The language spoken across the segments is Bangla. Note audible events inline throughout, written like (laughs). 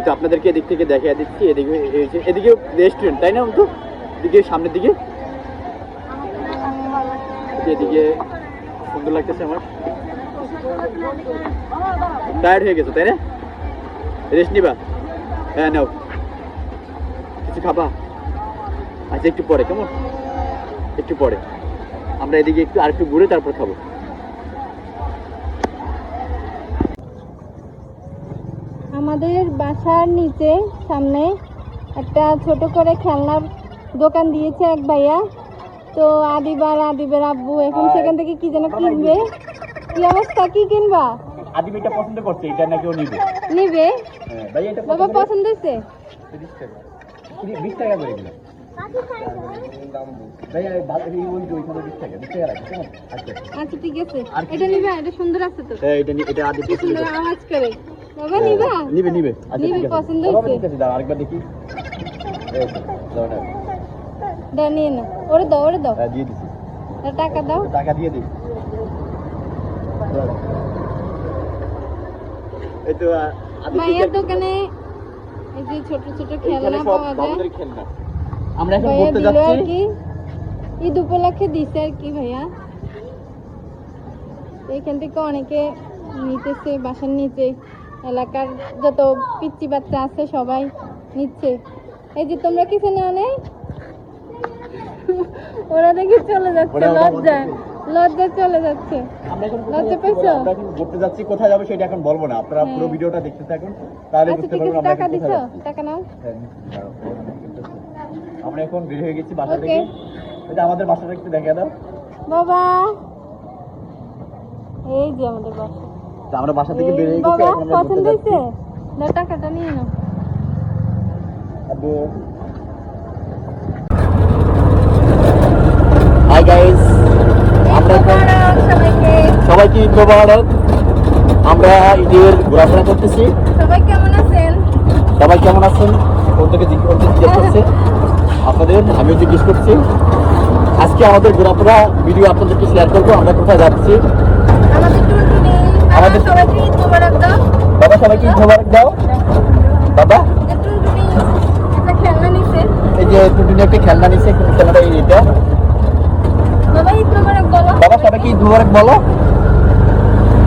কিন্তু আপনাদেরকে এদিক থেকে দেখিয়ে দিচ্ছি, এদিকে এদিকে রেস্টুরেন্ট তাই না তো এদিকে, সামনের দিকে? এদিকে সুন্দর লাগতেছে আমার। টায়ার্ড হয়ে গেছো, তাই না? রেস্ট নিবা। হ্যাঁ নাও। কিছু খাবা? আচ্ছা একটু পরে, কেমন? একটু পরে। আমরা এদিকে একটু আর একটু ঘুরে তারপর খাব। আমাদের বাসার নিচে সামনে একটা ছোট করে খেলনার দোকান দিয়েছে এক ভাইয়া। তো আদিবার আদিবের আব্বু এখন সেখান থেকে কি যেন কিনবে? কি অবস্থা? কি কিনবা? আদিম এটা পছন্দ করছে এটা নাকি ও নিবে? নিবে? হ্যাঁ বাবা পছন্দ হয়েছে? বিশ টাকা করে দিলাম। আচ্ছা। আচ্ছা ঠিক আছে। এটা নিবা এটা সুন্দর আছে তো। হ্যাঁ এটা আদি সুন্দর আওয়াজ করে। বাবা নিবা? নিবে নিবে। আচ্ছা নিবে, পছন্দ বাবা, ঠিক আছে দাও আরেকবার দেখি। এই দাও না দাও নিয়ে না ওরে দাও ওরে দাও। হ্যাঁ দিয়ে দিছি। টাকা দাও। টাকা দিয়ে দিই। এই তো মায়ের দোকানে এই যে ছোট ছোট খেলনা পাওয়া যায়। খেলনা। আমরা এখন ঘুরতে যাচ্ছি। ঈদ উপলক্ষে দিছে আর কি ভাইয়া। এখান থেকে অনেকে নিতেছে বাসার নিচে। এলাকার যত পিচ্চি বাচ্চা আছে সবাই নিচ্ছে। এই যে তোমরা কিছু নেও নেই? ওরা দেখে চলে যাচ্ছে লজ্জায় লজ্জায় চলে যাচ্ছে। লজ্জা এখন ঘুরতে যাচ্ছি কোথায় যাব সেটা এখন বলব না। আপনারা হ্যাঁ। পুরো ভিডিওটা দেখতে থাকুন তাহলে আচ্ছা বুঝতে পারবেন আমরা টাকা দিছো? টাকা নাও। হ্যাঁ। আমরা এখন বের হয়ে গেছি বাসা থেকে। এটা আমাদের বাসাটা একটু দেখা দাও। বাবা। এই যে আমাদের বাসা। আমরা বাসা থেকে বের গেছি বাবা এখন আমরা পছন্দ হয়েছে? দাও টাকাটা নিয়ে নাও। হাই গাইস আমরা সবাইকে। ঈদ মোবারক। আমরা ঈদের ঘোরাফেরা করতেছি। সবাই কেমন আছেন? সবাই কেমন আছেন? ওর থেকে জিজ্ঞেস করছে (laughs) আপনাদের আমিও জিজ্ঞেস করছি। আজকে আমাদের ঘোরাফেরা ভিডিও আপনাদেরকে শেয়ার করব। আমরা কোথায় যাচ্ছি? আমাদের- বাবা সবাইকে মোবারক দাও। বাবা। এই খেলনা নিছে। এই যে টুটুনি একটা খেলনা নিচ্ছে খেলনাটা এই এটা বাবা সবাইকে ঈদ মোবারক বলো।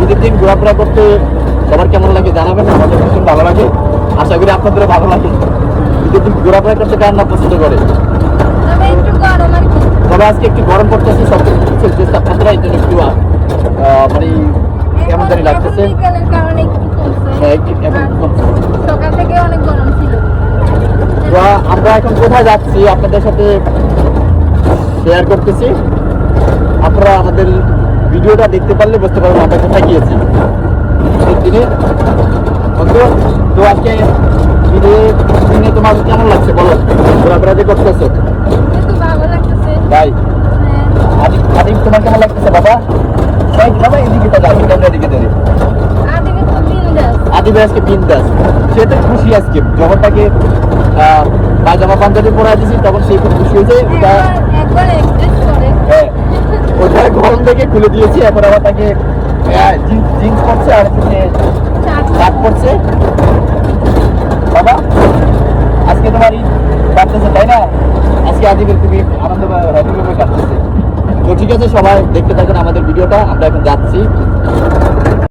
ঈদের দিন ঘোরাফেরা করতে সবার কেমন লাগে জানাবেন আমাদের ভীষণ ভালো লাগে। আশা করি আপনাদেরও ভালো লাগে। ঈদের দিন ঘোরাফেরা করতে কার না পছন্দ করে? তবে আজকে একটু গরম পড়তেছে সব কিছু জন্য একটু মানে কেমন জানি লাগতেছে? হ্যাঁ, একটু- এখন আর কমছে। সকাল থেকে অনেক গরম ছিল। আমরা এখন কোথায় যাচ্ছি? আপনাদের সাথে শেয়ার করতেছি। আপনারা আমাদের ভিডিওটা দেখতে পারলে বুঝতে পারবেন আমরা কোথায় গিয়েছি। দিনে। তো আজকে ঈদের দিনে তোমার কেমন লাগছে? বলো ঘোরাফেরা যে করতেছো। তাই? হ্যাঁ। আদিম তোমার কেমন লাগতেছে বাবা? তাই বাবা এদিকে তো যাবে ক্যামেরা দিকে ধরে আদিবে তো বিন্দাস আদিবে আজকে বিন্দাস সে তো খুশি আজকে। যখন তাকে আহ, পায়জামা পাঞ্জাবি পরা দিয়েছি তখন সে খুব খুশি হয়েছে। হ্যাঁ, ওটা গরম থেকে খুলে দিয়েছি এরপর আবার তাকে জিন্স পরছে আর শার্ট পরছে। বাবা আজকে তোমার ঈদ কাটতেছে তাই না? আজকে আদিবের খুবই আনন্দ হ্যাপি ভাবে কাটতেছে। ঠিক আছে সবাই দেখতে থাকেন আমাদের ভিডিওটা আমরা এখন যাচ্ছি।